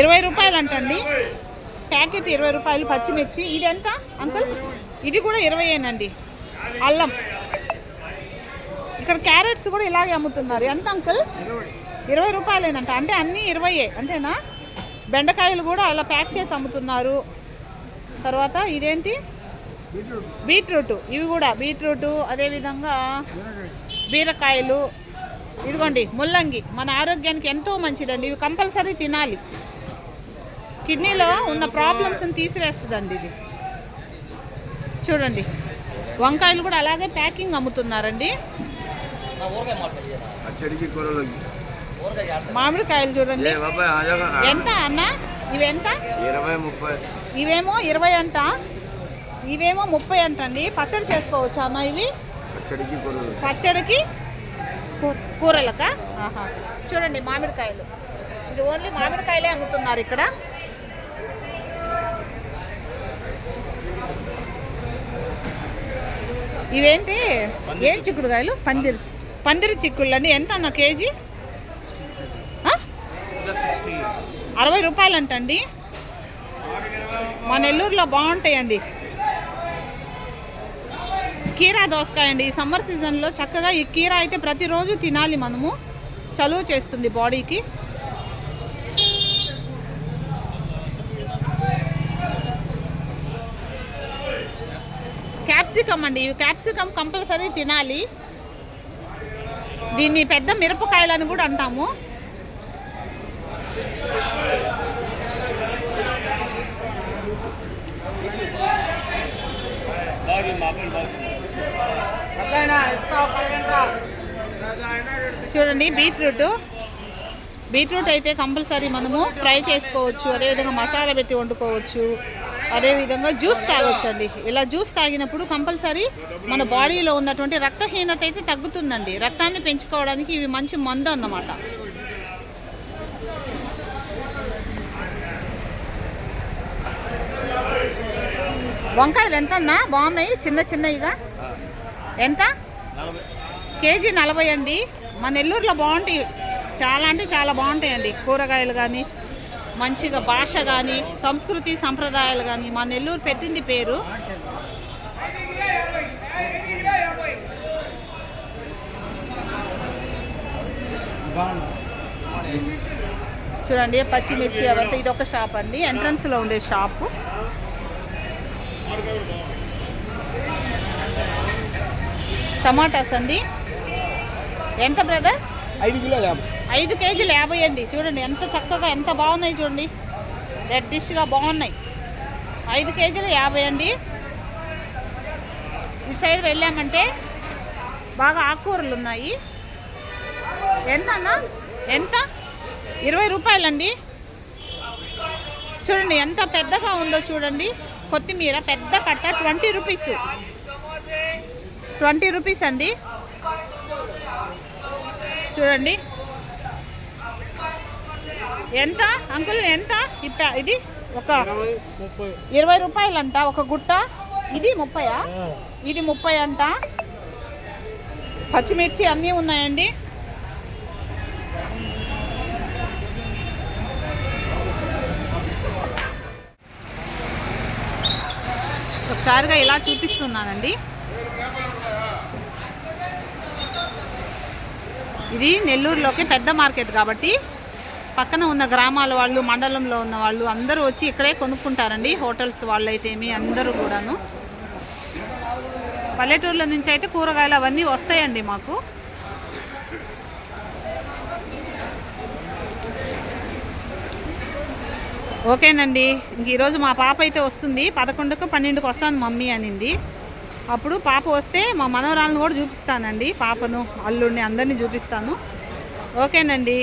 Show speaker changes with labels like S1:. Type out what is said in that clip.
S1: ఇరవై రూపాయలు అంటండి ప్యాకెట్ ఇరవై రూపాయలు పచ్చిమిర్చి. ఇది ఎంత అంకుల్? ఇది కూడా ఇరవైయేనండి అల్లం. ఇక్కడ క్యారెట్స్ కూడా ఇలాగే అమ్ముతున్నారు. ఎంత అంకుల్? ఇరవై రూపాయలేనంట. అంటే అన్నీ ఇరవయే అంతేనా? బెండకాయలు కూడా అలా ప్యాక్ చేసి అమ్ముతున్నారు. తర్వాత ఇదేంటి? బీట్రూట్. ఇవి కూడా బీట్రూట్ అదేవిధంగా బీరకాయలు. ఇదిగోండి ముల్లంగి. మన ఆరోగ్యానికి ఎంతో మంచిదండి. ఇవి కంపల్సరీ తినాలి. కిడ్నీలో ఉన్న ప్రాబ్లమ్స్ని తీసివేస్తుందండి ఇది. చూడండి వంకాయలు కూడా అలాగే ప్యాకింగ్ అమ్ముతున్నారండి. మామిడికాయలు చూడండి.
S2: ఏ బాబాయ్ ఆజాగా
S1: ఎంత అన్న? ఇవి ఎంత?
S2: ఇరవై ముప్పై.
S1: ఇవేమో ఇరవై అంట. ఇవేమో ముప్పై అంటండి. పచ్చడి చేసుకోవచ్చు అన్న ఇవి? పచ్చడికి కూరలకా? ఆహా. చూడండి మామిడికాయలు. ఇది ఓన్లీ మామిడికాయలే అమ్ముతున్నారు ఇక్కడ. ఇవేంటి? ఏం చిక్కుడుకాయలు? పందిరి. పందిరి చిక్కుళ్ళు అండి ఎంత అన్న కేజీ? అరవై రూపాయలు అంటండి మా నెల్లూరులో బాగుంటాయండి. కీరా దోసకాయ అండి ఈ సమ్మర్ సీజన్లో చక్కగా ఈ కీరా అయితే ప్రతిరోజు తినాలి మనము. చలువ చేస్తుంది బాడీకి. క్యాప్సికమ్ అండి. ఇవి క్యాప్సికమ్ కంపల్సరీ తినాలి. దీన్ని పెద్ద మిరపకాయలని కూడా అంటాము. చూడండి బీట్రూట్. బీట్రూట్ అయితే కంపల్సరీ మనము ఫ్రై చేసుకోవచ్చు అదేవిధంగా మసాలా పెట్టి వండుకోవచ్చు. అదేవిధంగా జ్యూస్ తాగొచ్చు అండి ఇలా జ్యూస్ తాగినప్పుడు కంపల్సరీ మన బాడీలో ఉన్నటువంటి రక్తహీనత అయితే తగ్గుతుందండి. రక్తాన్ని పెంచుకోవడానికి ఇవి మంచి మందు అన్నమాట. వంకాయలు ఎంత అన్నా బాగున్నాయి చిన్న చిన్నవిగా ఎంత? కేజీ నలభై అండి. మా నెల్లూరులో బాగుంటాయి. చాలా అంటే చాలా బాగుంటాయండి. కూరగాయలు కానీ మంచిగా భాష కానీ సంస్కృతి సంప్రదాయాలు కానీ మా నెల్లూరు పెట్టింది పేరు. చూడండి పచ్చిమిర్చి అవంతా ఇది ఒక షాప్ అండి ఎంట్రన్స్లో ఉండే షాపు టమాటాస్ అండి. ఎంత బ్రదర్
S2: ఐదు కిలోలు యాభై.
S1: ఐదు కేజీలు యాభై అండి. చూడండి ఎంత చక్కగా ఎంత బాగున్నాయి చూడండి. రెడ్ డిష్గా బాగున్నాయి. ఐదు కేజీలు యాభై అండి. ఇటు సైడ్ వెళ్ళామంటే బాగా ఆకుకూరలు ఉన్నాయి. ఎంత అన్న ఎంత? ఇరవై రూపాయలండి. చూడండి ఎంత పెద్దగా ఉందో చూడండి. కొత్తిమీర పెద్ద కట్ట ట్వంటీ రూపీస్. ట్వంటీ రూపీస్ అండి. చూడండి. ఎంత? అంకుల్ ఎంత? ఇప్ప ఇది ఒక ఇరవై రూపాయలంట ఒక గుట్ట. ఇది ముప్పయా? ఇది ముప్పై అంట. పచ్చిమిర్చి అన్నీ ఉన్నాయండి. ఒకసారిగా ఇలా చూపిస్తున్నానండి. ఇది నెల్లూరులోకి పెద్ద మార్కెట్ కాబట్టి పక్కన ఉన్న గ్రామాల వాళ్ళు మండలంలో ఉన్న వాళ్ళు అందరూ వచ్చి ఇక్కడే కొనుక్కుంటారండి హోటల్స్ వాళ్ళు అయితేమి అందరూ కూడాను. పల్లెటూర్ల నుంచి అయితే కూరగాయలు అవన్నీ వస్తాయండి మాకు. ఓకేనండి. ఇంక ఈరోజు మా పాప అయితే వస్తుంది. పదకొండుకు పన్నెండుకు వస్తాను మమ్మీ అనింది. అప్పుడు పాప వస్తే మా మనవరాలను కూడా చూపిస్తానండి. పాపను అల్లుడిని అందరినీ చూపిస్తాను. ఓకేనండి.